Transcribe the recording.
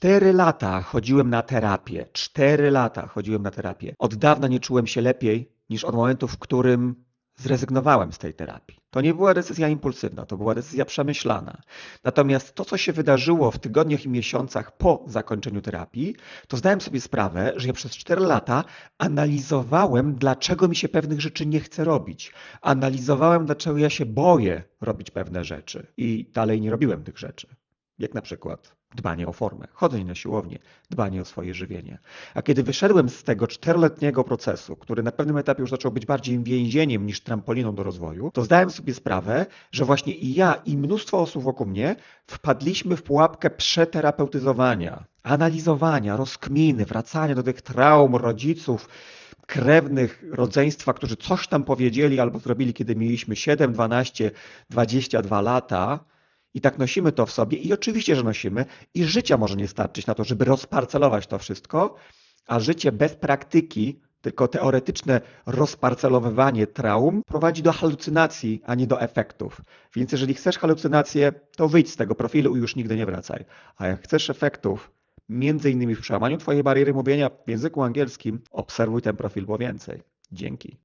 Cztery lata chodziłem na terapię. Cztery lata chodziłem na terapię. Od dawna nie czułem się lepiej niż od momentu, w którym zrezygnowałem z tej terapii. To nie była decyzja impulsywna, to była decyzja przemyślana. Natomiast to, co się wydarzyło w tygodniach i miesiącach po zakończeniu terapii, to zdałem sobie sprawę, że ja przez 4 lata analizowałem, dlaczego mi się pewnych rzeczy nie chce robić. Analizowałem, dlaczego ja się boję robić pewne rzeczy i dalej nie robiłem tych rzeczy. Jak na przykład dbanie o formę, chodzenie na siłownię, dbanie o swoje żywienie. A kiedy wyszedłem z tego czteroletniego procesu, który na pewnym etapie już zaczął być bardziej więzieniem niż trampoliną do rozwoju, to zdałem sobie sprawę, że właśnie i ja, i mnóstwo osób wokół mnie wpadliśmy w pułapkę przeterapeutyzowania, analizowania, rozkminy, wracania do tych traum rodziców, krewnych rodzeństwa, którzy coś tam powiedzieli albo zrobili, kiedy mieliśmy 7, 12, 22 lata. I tak nosimy to w sobie i oczywiście, że nosimy i życia może nie starczyć na to, żeby rozparcelować to wszystko, a życie bez praktyki, tylko teoretyczne rozparcelowywanie traum prowadzi do halucynacji, a nie do efektów. Więc jeżeli chcesz halucynacje, to wyjdź z tego profilu i już nigdy nie wracaj. A jak chcesz efektów, między innymi w przełamaniu twojej bariery mówienia w języku angielskim, obserwuj ten profil, bo więcej. Dzięki.